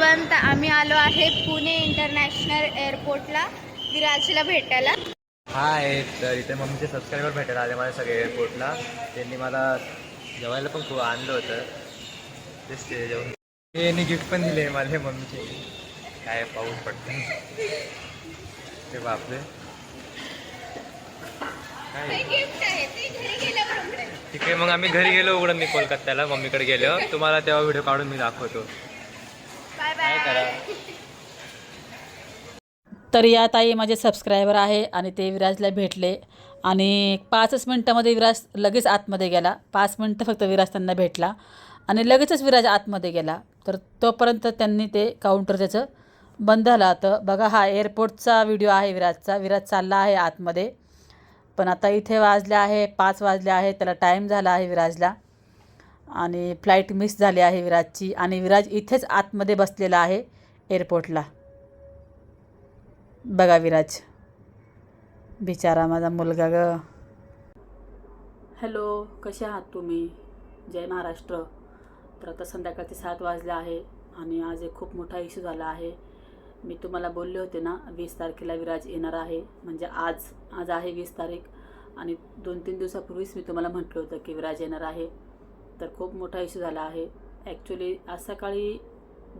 सर्वांत आम्ही आलो आहे पुणे इंटरनॅशनल एअरपोर्टला. विराजला भेटायला. हाय तर इथे मम्मीचे सबस्क्रायबर भेटायला आले माझ्या सगळे एअरपोर्टला त्यांनी मला जेवायला पण खूप आणलं होतं. तेच ते जेवण. त्यांनी गिफ्ट पण दिले मला मम्मीचे. काय पाऊस पडतं. ते बापरे ठीक आहे मग आम्ही घरी गेलो उघडं मी कोलकात्याला. मम्मीकडे गेलो. तुम्हाला तेव्हा व्हिडिओ काढून मी दाखवतो. करा. तर या ताई माझे सबस्क्रायबर आहे आणि ते विराजला भेटले. आणि पाचच मिनटामध्ये विराज लगेच आतमध्ये गेला. पाच मिनटं फक्त विराज त्यांना भेटला. आणि लगेचच विराज आतमध्ये गेला. तर तोपर्यंत त्यांनी ते काउंटर त्याचं बंद झालं होतं. बघा हा एअरपोर्टचा व्हिडिओ आहे विराजचा. विराज चालला आहे आतमध्ये. पण आता इथे वाजले आहे पाच वाजले आहे. त्याला टाईम झाला आहे विराजला. आणि फ्लाईट मिस झाली आहे विराजची आणि विराज इथेच आतमध्ये बसलेला आहे एअरपोर्टला. बघा विराज. बिचारा माझा मुलगा ग. हॅलो कसे आहात तुम्ही? जय महाराष्ट्र. तर आता संध्याकाळचे सात वाजले आहे आणि आज एक खूप मोठा इश्यू झाला आहे. मी तुम्हाला बोलले होते ना वीस तारखेला विराज येणार आहे. म्हणजे आज आज आहे वीस तारीख आणि दोन तीन दिवसापूर्वीच मी तुम्हाला म्हटलं होतं की विराज येणार आहे. तर खूप मोठा इश्यू झाला आहे. ॲक्च्युली आज सकाळी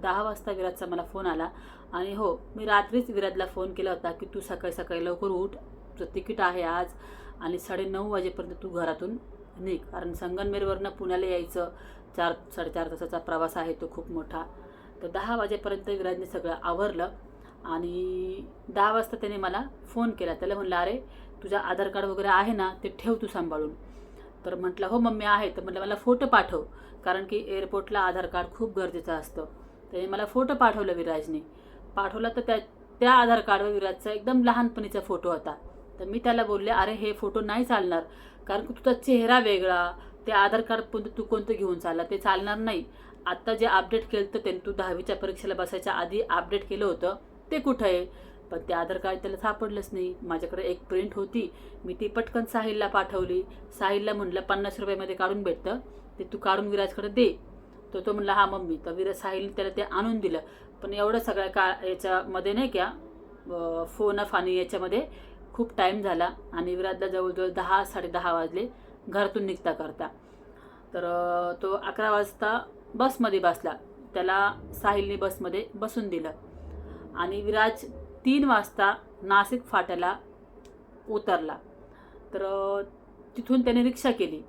दहा वाजता विराजचा मला फोन आला. आणि हो मी रात्रीच विराजला फोन केला होता की तू सकाळी सकाळी लवकर उठ. तुझं तिकीट आहे आज आणि साडेनऊ वाजेपर्यंत तू घरातून निघ. कारण संगनमेरवरनं पुण्याला यायचं चार साडेचार तासाचा प्रवास आहे तो खूप मोठा. तर दहा वाजेपर्यंत विराजने सगळं आवरलं आणि दहा वाजता त्याने मला फोन केला. त्याला म्हणलं अरे तुझं आधार कार्ड वगैरे आहे ना ते ठेव तू सांभाळून. तर म्हटलं हो मम्मी आहे. तर म्हटलं मला फोटो पाठव. कारण की एअरपोर्टला आधार कार्ड खूप गरजेचं असतं. त्याने मला फोटो पाठवलं विराजने. पाठवला तर त्या त्या आधार कार्डवर विराजचा एकदम लहानपणीचा फोटो होता. तर मी त्याला बोलले अरे हे फोटो नाही चालणार. कारण की तुझा चेहरा वेगळा ते आधार कार्ड पण तू कोणतं घेऊन चालला? ते चालणार नाही. आत्ता जे अपडेट केलं तर त्यांनी तू दहावीच्या परीक्षेला बसायच्या आधी अपडेट केलं होतं ते कुठं आहे? पण ते आधार कार्ड त्याला सापडलंच नाही. माझ्याकडे एक प्रिंट होती. मी ती पटकन साहिलला पाठवली. साहिलला म्हटलं पन्नास रुपयामध्ये काढून भेटतं ते तू काढून विराजकडे दे. तर तो म्हणला हा मम्मी. तर विराज साहिल त्याला ते आणून दिलं. पण एवढं सगळ्या का याच्यामध्ये नाही का फोन आणि याच्यामध्ये खूप टाईम झाला आणि विराजला जवळजवळ दहा साडेदहा वाजले. घरातून निघता करता. तर तो अकरा वाजता बसमध्ये बसला. त्याला साहिलने बसमध्ये बसून दिलं. आणि विराज तीन वाजता नाशिक फाट्याला उतरला. तर तिथून त्याने रिक्षा केली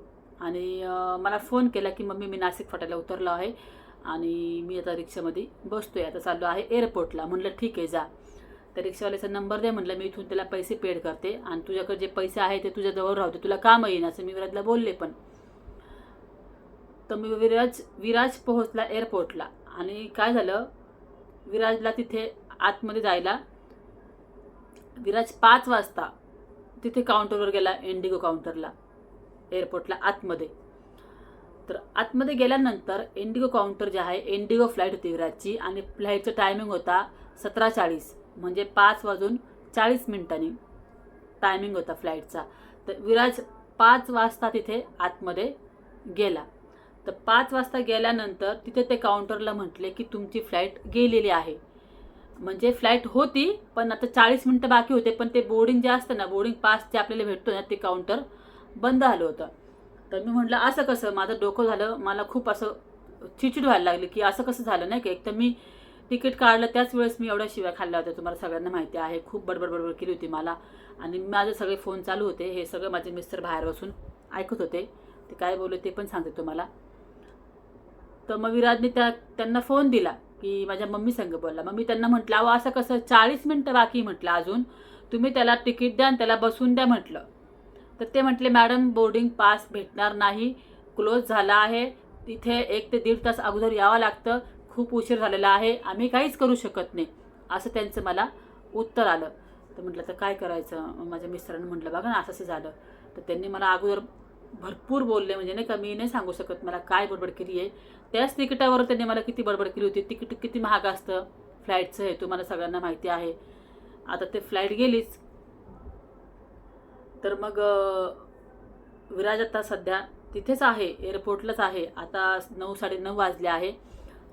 आणि मला फोन केला की मम्मी मी नाशिक फाट्याला उतरलो आहे आणि मी आता रिक्षामध्ये बसतोय. आता चाललो आहे एअरपोर्टला म्हणलं ठीक आहे जा. त्या रिक्षावाल्याचा नंबर दे म्हटलं मी इथून त्याला पैसे पेड करते आणि तुझ्याकडे जे पैसे आहे ते तुझ्याजवळ राहते तुला काम येईन असं मी विराजला बोलले पण. तर मी विराज विराज पोहोचला एअरपोर्टला आणि काय झालं? विराजला तिथे आतमध्ये जायला विराज पाच वाजता तिथे काउंटरवर गेला इंडिगो काउंटरला एअरपोर्टला आतमध्ये. तर आतमध्ये गेल्यानंतर इंडिगो काउंटर जे आहे इंडिगो फ्लाईट होती विराजची आणि फ्लाईटचं टायमिंग होता सतरा चाळीस म्हणजे पाच वाजून चाळीस मिनिटांनी टायमिंग होता फ्लाईटचा तर विराज पाच वाजता तिथे आतमध्ये गेला. तर पाच वाजता गेल्यानंतर तिथे ते काउंटरला म्हटले की तुमची फ्लाईट गेलेली आहे. म्हणजे फ्लाईट होती पण आता चाळीस मिनटं बाकी होते पण ते बोर्डिंग जे असतं ना बोर्डिंग पास जे आपल्याला भेटतो ना ते काउंटर बंद झालं होतं. तर मी म्हटलं असं कसं? माझं डोकं झालं मला खूप असं चिडचिड व्हायला लागली की असं कसं झालं नाही की? एक तर मी तिकीट काढलं त्याच वेळेस मी एवढ्या शिव्या खाल्ल्या होत्या तुम्हाला सगळ्यांना माहिती आहे. खूप बडबड बडबड केली होती मला. आणि माझे सगळे फोन चालू होते हे सगळं माझे मिस्टर बाहेर बसून ऐकत होते. ते काय बोलले ते पण सांगते तुम्हाला. तर मग विराजने त्या त्यांना फोन दिला. की माझ्या मम्मी संघ बोलला. मग मी त्यांना म्हटलं अहो असं कसं चाळीस मिनटं बाकी म्हटलं अजून. तुम्ही त्याला तिकीट द्या आणि त्याला बसून द्या म्हटलं. तर ते म्हटले मॅडम बोर्डिंग पास भेटणार नाही क्लोज झाला आहे. तिथे एक ते दीड तास अगोदर यावं लागतं. खूप उशीर झालेला आहे. आम्ही काहीच करू शकत नाही. असं त्यांचं मला उत्तर आलं. तर म्हटलं तर काय करायचं? माझ्या मिस्टरांनी म्हटलं बघा ना असं असं झालं. तर त्यांनी मला अगोदर भरपूर बोलले म्हणजे नाही का मी नाही सांगू शकत मला काय बडबड केली आहे. त्याच तिकिटावर त्यांनी मला किती बडबड केली होती तिकीट किती महाग असतं फ्लाईटचं हे तुम्हाला सगळ्यांना माहिती आहे. आता ते फ्लाईट गेलीच. तर मग विराज आता सध्या तिथेच आहे एअरपोर्टलाच आहे. आता नऊ साडेनऊ वाजले आहे.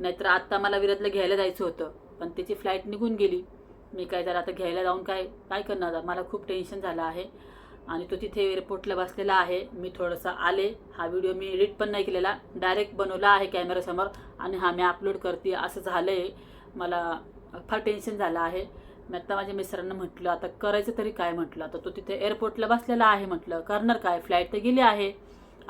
नाहीतर आत्ता मला विराजला घ्यायला जायचं होतं पण त्याची फ्लाईट निघून गेली. मी काय जरा आता घ्यायला जाऊन काय काय करणार? मला खूप टेन्शन झालं आहे. आणि तो तिथे एअरपोर्टला बसलेला आहे. मी थोडंसं आले. हा व्हिडिओ मी एडिट पण नाही केलेला. डायरेक्ट बनवला आहे कॅमेऱ्यासमोर आणि हा मी अपलोड करते. असं झालं आहे मला फार टेन्शन झालं आहे. मी आत्ता माझ्या मिस्टरांना म्हटलं आता करायचं तरी काय? म्हटलं. आता तो तिथे एअरपोर्टला बसलेला आहे म्हटलं. करणार काय? फ्लाईट तर गेली आहे.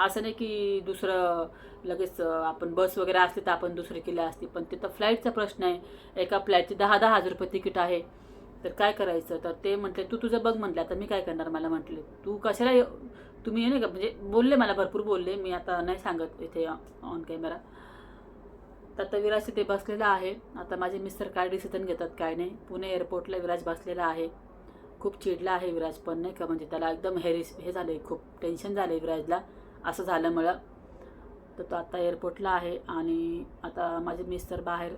असं नाही की दुसरं लगेच आपण बस वगैरे असते तर आपण दुसरी केली असते. पण तिथं फ्लाईटचा प्रश्न आहे. एका फ्लाईटचे दहा दहा हजार रुपये तिकीट आहे. तर काय करायचं? तर ते म्हटले तू तुझं बघ म्हटलं आता मी काय करणार? मला म्हटले तू कशाला ये- तुम्ही नाही का म्हणजे बोलले मला भरपूर बोलले. मी आता नाही सांगत इथे ऑन कॅमेरा तर आता विराज तिथे बसलेला आहे. आता माझे मिस्टर काय डिसिजन घेतात काय नाही. पुणे एअरपोर्टला विराज बसलेला आहे. खूप चिडला आहे विराज पण नाही का? म्हणजे त्याला एकदम हेरिस हे झालं आहे खूप टेन्शन झालं आहे विराजला असं झालं मला. तर तो आता एअरपोर्टला आहे आणि आता माझे मिस्टर बाहेर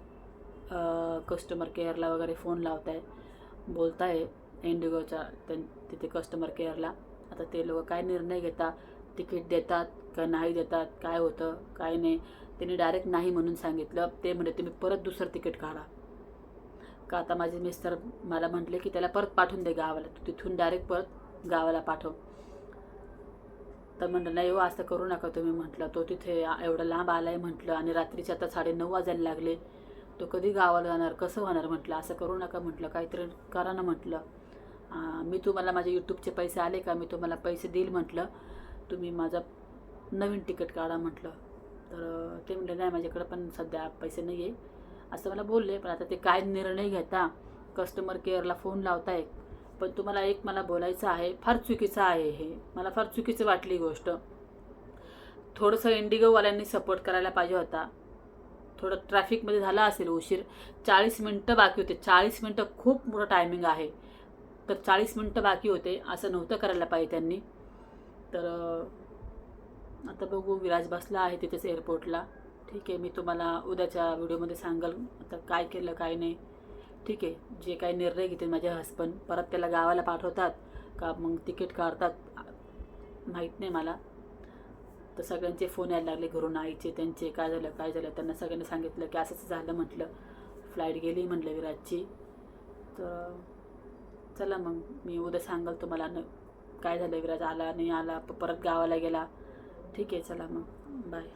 कस्टमर केअरला वगैरे फोन लावत आहे बोलत आहे इंडिगोच्या त्यां तिथे कस्टमर केअरला आता ते लोक काय निर्णय घेतात तिकीट देतात का नाही देतात काय होतं काय नाही त्यांनी डायरेक्ट नाही म्हणून सांगितलं. ते म्हणजे तुम्ही परत दुसरं तिकीट काढा. का आता माझे मिस्टर मला म्हटले की त्याला परत पाठवून दे गावाला. तू तिथून डायरेक्ट परत गावाला पाठव. तर म्हटलं नाही हो असं करू नका तुम्ही म्हटलं. तो तिथे एवढं लांब आलाय म्हटलं आणि रात्रीचे आता साडे नऊ वाजायला लागले. तो कधी गावाला जाणार कसं होणार म्हटलं असं करू नका म्हटलं काहीतरी करा ना म्हटलं. मी तुम्हाला माझ्या यूट्यूबचे पैसे आले का? मी तुम्हाला पैसे देईल म्हटलं. तुम्ही माझं नवीन तिकीट काढा म्हटलं. तर ते म्हटलं नाही माझ्याकडं पण सध्या पैसे नाही आहे असं मला बोलले पण आता ते काय निर्णय घेता? कस्टमर केअरला फोन लावताय. पण तुम्हाला एक मला बोलायचं आहे फार चुकीचं आहे हे. मला फार चुकीचं वाटली गोष्ट. थोडंसं इंडिगोवाल्यांनी सपोर्ट करायला पाहिजे होता. थोडं ट्रॅफिकमध्ये झाला असेल उशीर चाळीस मिनटं बाकी होते. चाळीस मिनटं खूप मोठं टायमिंग आहे. तर चाळीस मिनटं बाकी होते असं नव्हतं करायला पाहिजे त्यांनी. तर आता बघू विराज बसला आहे तिथेच एअरपोर्टला ठीक आहे मी तुम्हाला उद्याच्या व्हिडिओमध्ये सांगाल. आता काय केलं काय नाही. ठीक आहे जे काही निर्णय घेतील माझे हस्बंड परत त्याला गावाला पाठवतात का? मग तिकीट काढतात. माहीत नाही मला. तर सगळ्यांचे फोन यायला लागले घरून आईचे त्यांचे काय झालं काय झालं? त्यांना सगळ्यांनी सांगितलं की असंच झालं म्हटलं. फ्लाईट गेली म्हटलं विराजची. तर चला मग मी उद्या सांगाल तुम्हाला न काय झालं विराज आला नाही आला प- परत गावाला गेला. ठीक आहे चला मग. बाय